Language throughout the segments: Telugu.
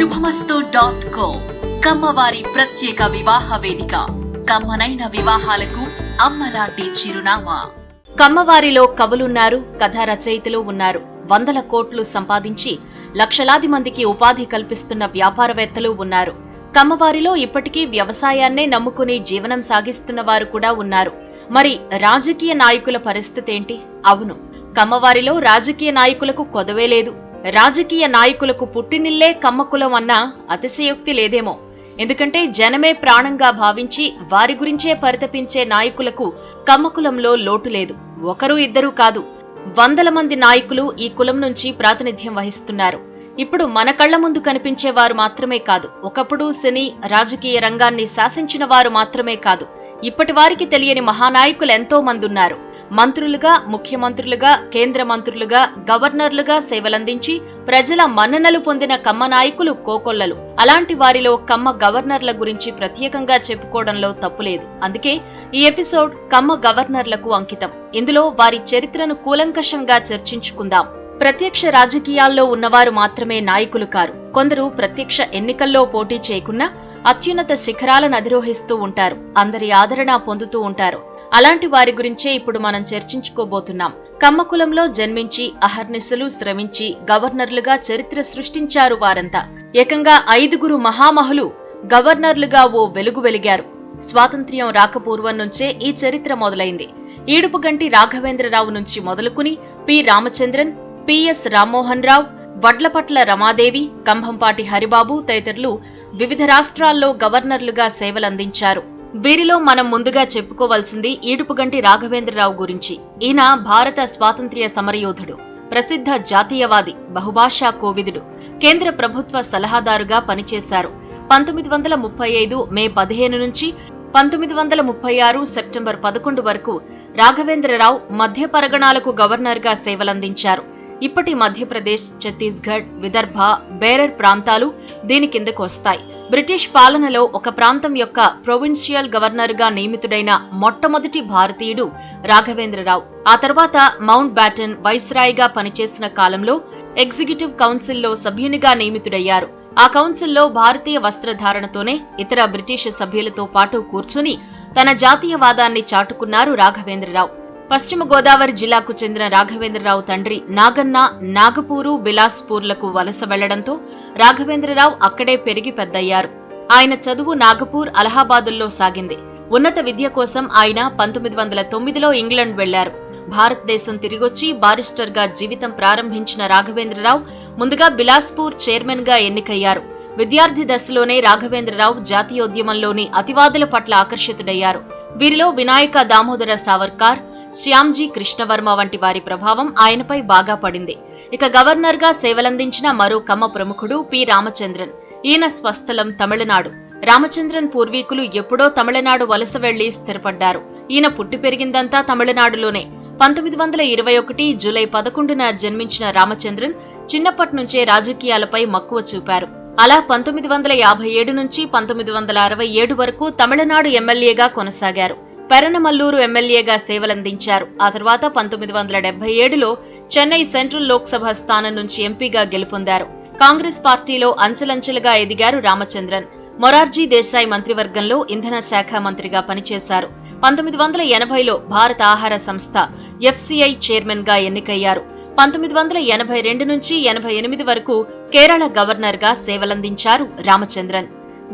శుభమస్తు డాట్ కో కమ్మవారి ప్రత్యేక వివాహ వేదిక. కమ్మనైన వివాహాలకు అమ్మలాంటి చిరునామా. కమ్మవారిలో కవులున్నారు కథా రచయితలు ఉన్నారు. వందల కోట్లు సంపాదించి లక్షలాది మందికి ఉపాధి కల్పిస్తున్న వ్యాపారవేత్తలు ఉన్నారు. కమ్మవారిలో ఇప్పటికీ వ్యవసాయాన్నే నమ్ముకుని జీవనం సాగిస్తున్న వారు కూడా ఉన్నారు. మరి రాజకీయ నాయకుల పరిస్థితి ఏంటి? అవును. కమ్మవారిలో రాజకీయ నాయకులకు కొదవే లేదు. రాజకీయ నాయకులకు పుట్టినిల్లే కమ్మకులం అన్నా అతిశయోక్తి లేదేమో. ఎందుకంటే జనమే ప్రాణంగా భావించి వారి గురించే పరితపించే నాయకులకు కమ్మకులంలో లోటు లేదు. ఒకరు ఇద్దరు కాదు. వందల మంది నాయకులు ఈ కులం నుంచి ప్రాతినిధ్యం వహిస్తున్నారు. ఇప్పుడు మన కళ్ళ ముందు కనిపించే వారు మాత్రమే కాదు. ఒకప్పుడు సినీ రాజకీయ రంగాన్ని శాసించిన వారు మాత్రమే కాదు. ఇప్పటి వారికి తెలియని మహానాయకులు ఎంతో మంది ఉన్నారు మంత్రులుగా ముఖ్యమంత్రులుగా కేంద్ర మంత్రులుగా గవర్నర్లుగా సేవలందించి ప్రజల మన్ననలు పొందిన కమ్మ నాయకులు కోకొల్లలు. అలాంటి వారిలో కమ్మ గవర్నర్ల గురించి ప్రత్యేకంగా చెప్పుకోవడంలో తప్పులేదు. అందుకే ఈ ఎపిసోడ్ కమ్మ గవర్నర్లకు అంకితం. ఇందులో వారి చరిత్రను కూలంకషంగా చర్చించుకుందాం. ప్రత్యక్ష రాజకీయాల్లో ఉన్నవారు మాత్రమే నాయకులు కారు. కొందరు ప్రత్యక్ష ఎన్నికల్లో పోటీ చేయకున్నా అత్యున్నత శిఖరాలను అధిరోహిస్తూ ఉంటారు. అందరి ఆదరణ పొందుతూ ఉంటారు. అలాంటి వారి గురించే ఇప్పుడు మనం చర్చించుకోబోతున్నాం. కమ్మకులంలో జన్మించి అహర్నిశలు శ్రమించి గవర్నర్లుగా చరిత్ర సృష్టించారు వారంతా. ఏకంగా ఐదుగురు మహామహులు గవర్నర్లుగా ఓ వెలుగు వెలిగారు. స్వాతంత్ర్యం రాకపూర్వం నుంచే ఈ చరిత్ర మొదలైంది. ఈడుపుగంటి రాఘవేంద్రరావు నుంచి మొదలుకుని పి. రామచంద్రన్ పిఎస్ రామ్మోహన్ రావు వడ్లపట్ల రమాదేవి కంభంపాటి హరిబాబు తదితరులు వివిధ రాష్ట్రాల్లో గవర్నర్లుగా సేవలందించారు. వీరిలో మనం ముందుగా చెప్పుకోవాల్సింది ఈడుపుగంటి రాఘవేంద్రరావు గురించి. ఈయన భారత స్వాతంత్ర్య సమరయోధుడు ప్రసిద్ధ జాతీయవాది బహుభాషా కోవిదుడు. కేంద్ర ప్రభుత్వ సలహాదారుగా పనిచేశారు. పంతొమ్మిది వందల ముప్పై ఐదు మే పదిహేను నుంచి పంతొమ్మిది వందల ముప్పై ఆరు సెప్టెంబర్ పదకొండు వరకు రాఘవేంద్రరావు మధ్య పరగణాలకు గవర్నర్గా సేవలందించారు. ఇప్పటి మధ్యప్రదేశ్ ఛత్తీస్గఢ్ విదర్భ బేరర్ ప్రాంతాలు దీని కిందకు వస్తాయి. బ్రిటిష్ పాలనలో ఒక ప్రాంతం యొక్క ప్రొవిన్షియల్ గవర్నర్గా నియమితుడైన మొట్టమొదటి భారతీయుడు రాఘవేంద్రరావు. ఆ తర్వాత మౌంట్ బ్యాటన్ వైస్రాయ్గా పనిచేసిన కాలంలో ఎగ్జిక్యూటివ్ కౌన్సిల్లో సభ్యునిగా నియమితుడయ్యారు. ఆ కౌన్సిల్లో భారతీయ వస్త్రధారణతోనే ఇతర బ్రిటిష్ సభ్యులతో పాటు కూర్చుని తన జాతీయవాదాన్ని చాటుకున్నారు రాఘవేంద్రరావు. పశ్చిమ గోదావరి జిల్లాకు చెందిన రాఘవేంద్రరావు తండ్రి నాగన్న నాగపూరు బిలాస్పూర్లకు వలస వెళ్ళడంతో రాఘవేంద్రరావు అక్కడే పెరిగి పెద్దయ్యారు. ఆయన చదువు నాగపూర్ అలహాబాదుల్లో సాగింది. ఉన్నత విద్య కోసం ఆయన పంతొమ్మిది వందల తొమ్మిదిలో ఇంగ్లాండ్ వెళ్ళారు. భారతదేశం తిరిగొచ్చి బారిస్టర్గా జీవితం ప్రారంభించిన రాఘవేంద్రరావు ముందుగా బిలాస్పూర్ చైర్మన్గా ఎన్నికయ్యారు. విద్యార్థి దశలోనే రాఘవేంద్రరావు జాతీయోద్యమంలోని అతివాదుల పట్ల ఆకర్షితుడయ్యారు. వీరిలో వినాయక దామోదర సావర్కార్ శ్యామ్జీ కృష్ణవర్మ వంటి వారి ప్రభావం ఆయనపై బాగా పడింది. ఇక గవర్నర్గా సేవలందించిన మరో కమ్మ ప్రముఖుడు పి. రామచంద్రన్. ఈయన స్వస్థలం తమిళనాడు. రామచంద్రన్ పూర్వీకులు ఎప్పుడో తమిళనాడు వలస వెళ్ళి స్థిరపడ్డారు. ఈయన పుట్టి పెరిగిందంతా తమిళనాడులోనే. పంతొమ్మిది వందల ఇరవై ఒకటి జూలై పదకొండున జన్మించిన రామచంద్రన్ చిన్నప్పటి నుంచే రాజకీయాలపై మక్కువ చూపారు. అలా పంతొమ్మిది వందల యాభై ఏడు నుంచి పంతొమ్మిది వందల అరవై ఏడు వరకు తమిళనాడు ఎమ్మెల్యేగా కొనసాగారు. పెరనమల్లూరు ఎమ్మెల్యేగా సేవలందించారు. ఆ తర్వాత పంతొమ్మిది వందల డెబ్బై ఏడులో చెన్నై సెంట్రల్ లోక్సభ స్థానం నుంచి ఎంపీగా గెలుపొందారు. కాంగ్రెస్ పార్టీలో అంచెలంచెలుగా ఎదిగారు రామచంద్రన్. మొరార్జీ దేశాయ్ మంత్రివర్గంలో ఇంధన శాఖ మంత్రిగా పనిచేశారు. పంతొమ్మిది వందల ఎనభైలో భారత ఆహార సంస్థ ఎఫ్సిఐ చైర్మన్గా ఎన్నికయ్యారు. పంతొమ్మిది వందల ఎనభై రెండు నుంచి ఎనభై ఎనిమిది వరకు కేరళ గవర్నర్గా సేవలందించారు రామచంద్రన్.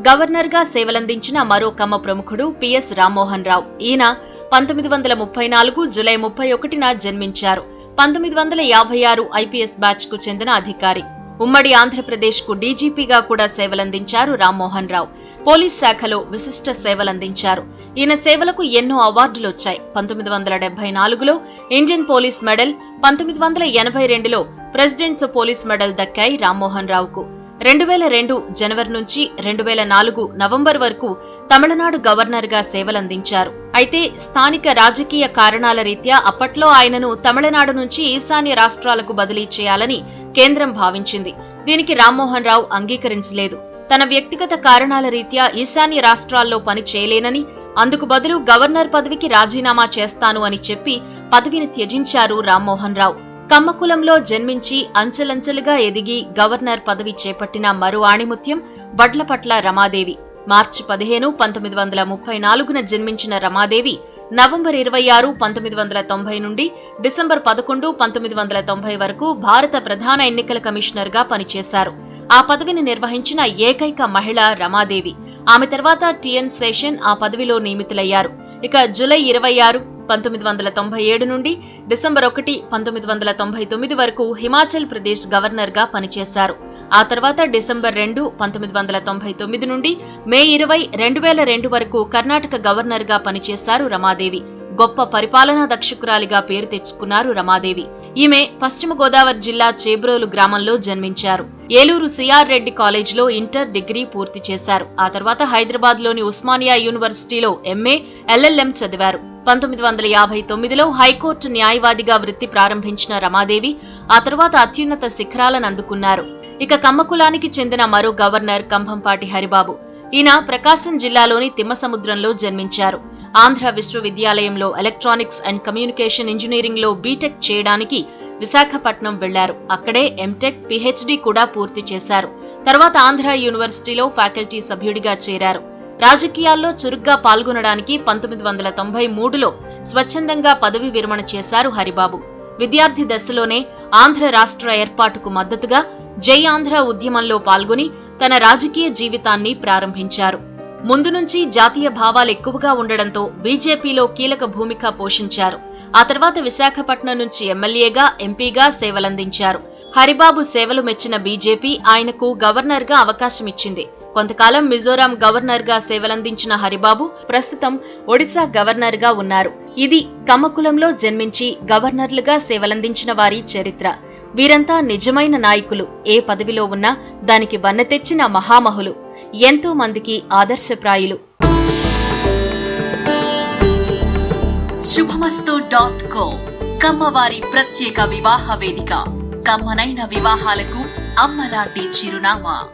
గవర్నర్గా సేవలందించిన మరో కమ్మ ప్రముఖుడు పిఎస్ రామ్మోహన్ రావు ఈయన పంతొమ్మిది వందల ముప్పై నాలుగు జులై ముప్పై ఒకటిన జన్మించారు. పంతొమ్మిది వందల యాభై ఆరు ఐపీఎస్ బ్యాచ్కు చెందిన అధికారి. ఉమ్మడి ఆంధ్రప్రదేశ్కు డీజీపీగా కూడా సేవలందించారు రామ్మోహన్ రావు పోలీస్ శాఖలో విశిష్ట సేవలందించారు. ఈయన సేవలకు ఎన్నో అవార్డులు వచ్చాయి పంతొమ్మిది వందల డెబ్బై నాలుగులో ఇండియన్ పోలీస్ మెడల్ పంతొమ్మిది వందల ఎనభై రెండులో ప్రెసిడెంట్స్ పోలీస్ మెడల్ దక్కాయి రామ్మోహన్ రావుకు రెండు వేల రెండు జనవరి నుంచి రెండు వేల నాలుగు నవంబర్ వరకు తమిళనాడు గవర్నర్గా సేవలందించారు. అయితే స్థానిక రాజకీయ కారణాల రీత్యా అప్పట్లో ఆయనను తమిళనాడు నుంచి ఈశాన్య రాష్ట్రాలకు బదిలీ చేయాలని కేంద్రం భావించింది. దీనికి రామ్మోహన్ రావు అంగీకరించలేదు. తన వ్యక్తిగత కారణాల రీత్యా ఈశాన్య రాష్ట్రాల్లో పని చేయలేనని అందుకు బదులు గవర్నర్ పదవికి రాజీనామా చేస్తాను అని చెప్పి పదవిని త్యజించారు రామ్మోహన్ రావు. కమ్మకులంలో జన్మించి అంచెలంచెలుగా ఎదిగి గవర్నర్ పదవి చేపట్టిన మరో ఆణిముత్యం వడ్లపట్ల రమాదేవి. మార్చి పదిహేను పంతొమ్మిది వందల ముప్పై నాలుగున జన్మించిన రమాదేవి నవంబర్ ఇరవై ఆరు పంతొమ్మిది వందల తొంభై నుండి డిసెంబర్ పదకొండు పంతొమ్మిది వందల తొంభై వరకు భారత ప్రధాన ఎన్నికల కమిషనర్గా పనిచేశారు. ఆ పదవిని నిర్వహించిన ఏకైక మహిళ రమాదేవి. ఆమె తర్వాత టిఎన్ శేషన్ ఆ పదవిలో నియమితులయ్యారు. ఇక జులై ఇరవై ఆరు పంతొమ్మిది వందల తొంభై ఏడు నుండి డిసెంబర్ ఒకటి పంతొమ్మిది వందల తొంభై తొమ్మిది వరకు హిమాచల్ ప్రదేశ్ గవర్నర్గా పనిచేశారు. ఆ తర్వాత డిసెంబర్ రెండు పంతొమ్మిది వందల తొంభై తొమ్మిది నుండి మే ఇరవై రెండు వేల రెండు వరకు కర్ణాటక గవర్నర్గా పనిచేశారు రమాదేవి. గొప్ప పరిపాలనా దక్షకురాలిగా పేరు తెచ్చుకున్నారు రమాదేవి. ఈమె పశ్చిమ గోదావరి జిల్లా చేబ్రోలు గ్రామంలో జన్మించారు. ఏలూరు సిఆర్ రెడ్డి కాలేజ్లో ఇంటర్ డిగ్రీ పూర్తి చేశారు. ఆ తర్వాత హైదరాబాద్లోని ఉస్మానియా యూనివర్సిటీలో ఎంఏ ఎల్ఎల్ఎం చదివారు. పంతొమ్మిది వందల యాభై తొమ్మిదిలో హైకోర్టు న్యాయవాదిగా వృత్తి ప్రారంభించిన రమాదేవి ఆ తర్వాత అత్యున్నత శిఖరాలను అందుకున్నారు. ఇక కమ్మకులానికి చెందిన మరో గవర్నర్ కంభంపాటి హరిబాబు. ఈయన ప్రకాశం జిల్లాలోని తిమ్మసముద్రంలో జన్మించారు. ఆంధ్ర విశ్వవిద్యాలయంలో ఎలక్ట్రానిక్స్ అండ్ కమ్యూనికేషన్ ఇంజనీరింగ్లో బీటెక్ చేయడానికి విశాఖపట్నం వెళ్ళారు. అక్కడే ఎంటెక్ పిహెచ్డి కూడా పూర్తి చేశారు. తర్వాత ఆంధ్ర యూనివర్సిటీలో ఫ్యాకల్టీ సభ్యుడిగా చేరారు. రాజకీయాల్లో చురుగ్గా పాల్గొనడానికి పంతొమ్మిది వందల తొంభై మూడులో స్వచ్ఛందంగా పదవి విరమణ చేశారు హరిబాబు. విద్యార్థి దశలోనే ఆంధ్ర రాష్ట్ర ఏర్పాటుకు మద్దతుగా జై ఆంధ్ర ఉద్యమంలో పాల్గొని తన రాజకీయ జీవితాన్ని ప్రారంభించారు. ముందు నుంచి జాతీయ భావాలు ఎక్కువగా ఉండడంతో బీజేపీలో కీలక భూమిక పోషించారు. ఆ తర్వాత విశాఖపట్నం నుంచి ఎమ్మెల్యేగా ఎంపీగా సేవలందించారు. హరిబాబు సేవలు మెచ్చిన బీజేపీ ఆయనకు గవర్నర్గా అవకాశమిచ్చింది కొంతకాలం మిజోరాం గవర్నర్గా సేవలందించిన హరిబాబు ప్రస్తుతం ఒడిశా గవర్నర్గా ఉన్నారు. ఇది కమ్మకులంలో జన్మించి గవర్నర్లుగా సేవలందించిన వారి చరిత్ర. వీరంతా నిజమైన నాయకులు. ఏ పదవిలో ఉన్నా దానికి వన్నె తెచ్చిన మహామహులు. ఎంతో మందికి ఆదర్శప్రాయులు. శుభమస్తు డాట్ కో కమ్మవారి ప్రత్యేక వివాహ వేదిక. కమ్మనైన వివాహాలకు అమ్మలాంటి చిరునామా.